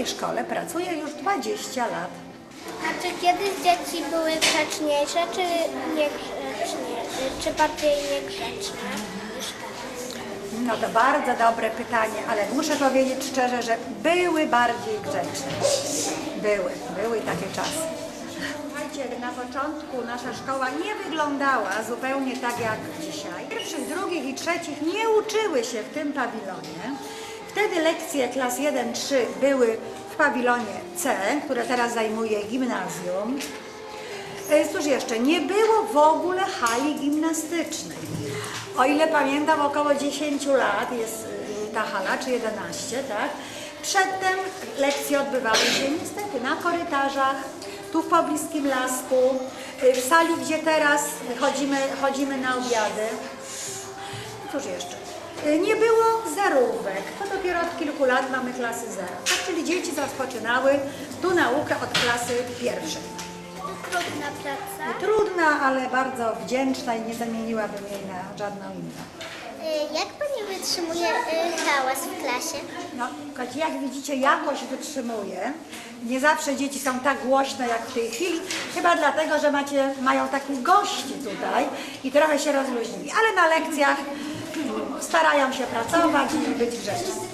tej szkole pracuję już 20 lat. A czy kiedyś dzieci były grzeczniejsze, czy niegrzeczniejsze, czy bardziej niegrzeczne niż teraz? No to bardzo dobre pytanie, ale muszę powiedzieć szczerze, że były bardziej grzeczne. Były, były takie czasy. Słuchajcie, na początku nasza szkoła nie wyglądała zupełnie tak jak dzisiaj. Pierwszych, drugich i trzecich nie uczyły się w tym pawilonie. Wtedy lekcje klas 1-3 były w pawilonie C, które teraz zajmuje gimnazjum. E, Cóż jeszcze, nie było w ogóle hali gimnastycznej. O ile pamiętam, około 10 lat jest y, ta hala, czy 11, tak? Przedtem lekcje odbywały się niestety na korytarzach, tu w pobliskim lasku, y, w sali, gdzie teraz chodzimy, chodzimy na obiady. Cóż jeszcze? Y, Nie było zerówek. Kilku lat mamy klasy zero. Tak, czyli dzieci rozpoczynały tu naukę od klasy pierwszej. Trudna praca. Trudna, ale bardzo wdzięczna i nie zamieniłabym jej na żadną inną. Y, Jak pani wytrzymuje hałas w klasie? No, choć jak widzicie, jakoś wytrzymuje. Nie zawsze dzieci są tak głośne jak w tej chwili, chyba dlatego, że macie, mają takich gości tutaj i trochę się rozluźnili. Ale na lekcjach starają się pracować i być grzeczni.